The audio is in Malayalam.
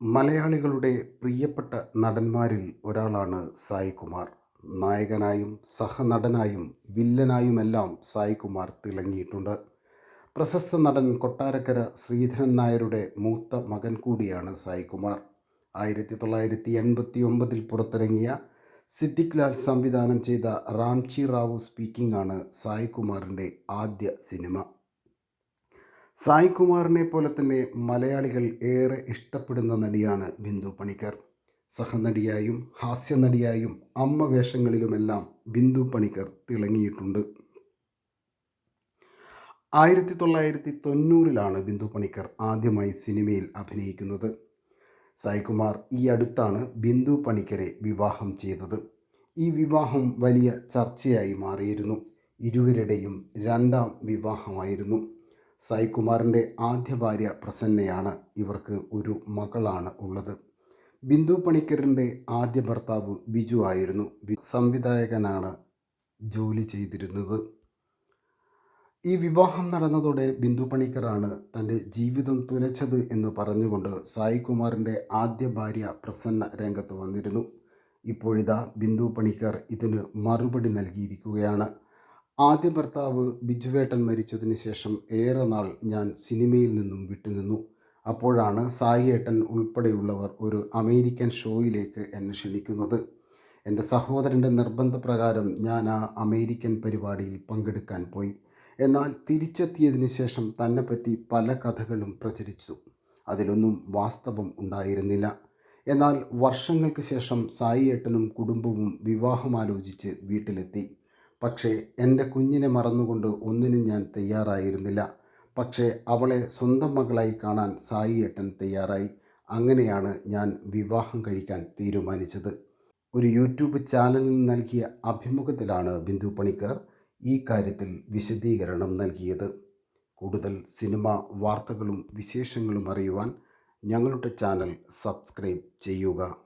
മലയാളികളുടെ പ്രിയപ്പെട്ട നടന്മാരിൽ ഒരാളാണ് സായികുമാർ. നായകനായും സഹനടനായും വില്ലനായുമെല്ലാം സായികുമാർ തിളങ്ങിയിട്ടുണ്ട്. പ്രശസ്ത നടൻ കൊട്ടാരക്കര ശ്രീധരൻ നായരുടെ മൂത്ത മകൻ കൂടിയാണ് സായികുമാർ. ആയിരത്തി തൊള്ളായിരത്തി എൺപത്തി ഒമ്പതിൽ പുറത്തിറങ്ങിയ സിദ്ദിഖ് ലാൽ സംവിധാനം ചെയ്ത റാംചി റാവു സ്പീക്കിംഗ് ആണ് സായികുമാറിന്റെ ആദ്യ സിനിമ. സായ് കുമാറിനെ പോലെ തന്നെ മലയാളികൾ ഏറെ ഇഷ്ടപ്പെടുന്ന നടിയാണ് ബിന്ദു പണിക്കർ. സഹനടിയായും ഹാസ്യനടിയായും അമ്മ വേഷങ്ങളിലുമെല്ലാം ബിന്ദു പണിക്കർ തിളങ്ങിയിട്ടുണ്ട്. ആയിരത്തി തൊള്ളായിരത്തി തൊണ്ണൂറിലാണ് ബിന്ദു പണിക്കർ ആദ്യമായി സിനിമയിൽ അഭിനയിക്കുന്നത്. സായികുമാർ ഈ അടുത്താണ് ബിന്ദു പണിക്കരെ വിവാഹം ചെയ്തത്. ഈ വിവാഹം വലിയ ചർച്ചയായി മാറിയിരുന്നു. ഇരുവരുടെയും രണ്ടാം വിവാഹമായിരുന്നു. സായ്കുമാറിന്റെ ആദ്യ ഭാര്യ പ്രസന്നയാണ് ഇവർക്ക് ഒരു മകളാണ് ഉള്ളത്. ബിന്ദു പണിക്കറിന്റെ ആദ്യ ഭർത്താവ് ബിജു ആയിരുന്നു. സംവിധായകനാണ് ജോലി ചെയ്തിരുന്നത്. ഈ വിവാഹം നടന്നതോടെ ബിന്ദു പണിക്കറാണ് തന്റെ ജീവിതം തുലച്ചത് എന്ന് പറഞ്ഞുകൊണ്ട് സായികുമാറിന്റെ ആദ്യ ഭാര്യ പ്രസന്ന രംഗത്ത് വന്നിരുന്നു. ഇപ്പോഴിതാ ബിന്ദു പണിക്കർ ഇതിന് മറുപടി നൽകിയിരിക്കുകയാണ്. ആദ്യ ഭർത്താവ് ബിജുവേട്ടൻ മരിച്ചതിന് ശേഷം ഏറെ നാൾ ഞാൻ സിനിമയിൽ നിന്നും വിട്ടുനിന്നു. അപ്പോഴാണ് സായിയേട്ടൻ ഉൾപ്പെടെയുള്ളവർ ഒരു അമേരിക്കൻ ഷോയിലേക്ക് എന്നെ ക്ഷണിക്കുന്നത്. എന്റെ സഹോദരന്റെ നിർബന്ധപ്രകാരം ഞാൻ ആ അമേരിക്കൻ പരിപാടിയിൽ പങ്കെടുക്കാൻ പോയി. എന്നാൽ തിരിച്ചെത്തിയതിന് ശേഷം തന്നെപ്പറ്റി പല കഥകളും പ്രചരിച്ചു. അതിലൊന്നും വാസ്തവം ഉണ്ടായിരുന്നില്ല. എന്നാൽ വർഷങ്ങൾക്ക് ശേഷം സായിയേട്ടനും കുടുംബവും വിവാഹമാലോചിച്ച് വീട്ടിലെത്തി. പക്ഷേ എന്റെ കുഞ്ഞിനെ മറന്നുകൊണ്ട് ഒന്നിനും ഞാൻ തയ്യാറായിരുന്നില്ല. പക്ഷേ അവളെ സ്വന്തം മകളായി കാണാൻ സായിയേട്ടൻ തയ്യാറായി. അങ്ങനെയാണ് ഞാൻ വിവാഹം കഴിക്കാൻ തീരുമാനിച്ചത്. ഒരു യൂട്യൂബ് ചാനലിൽ നൽകിയ അഭിമുഖത്തിലാണ് ബിന്ദു പണിക്കർ ഈ കാര്യത്തിൽ വിശദീകരണം നൽകിയത്. കൂടുതൽ സിനിമ വാർത്തകളും വിശേഷങ്ങളും അറിയുവാൻ ഞങ്ങളുടെ ചാനൽ സബ്സ്ക്രൈബ് ചെയ്യുക.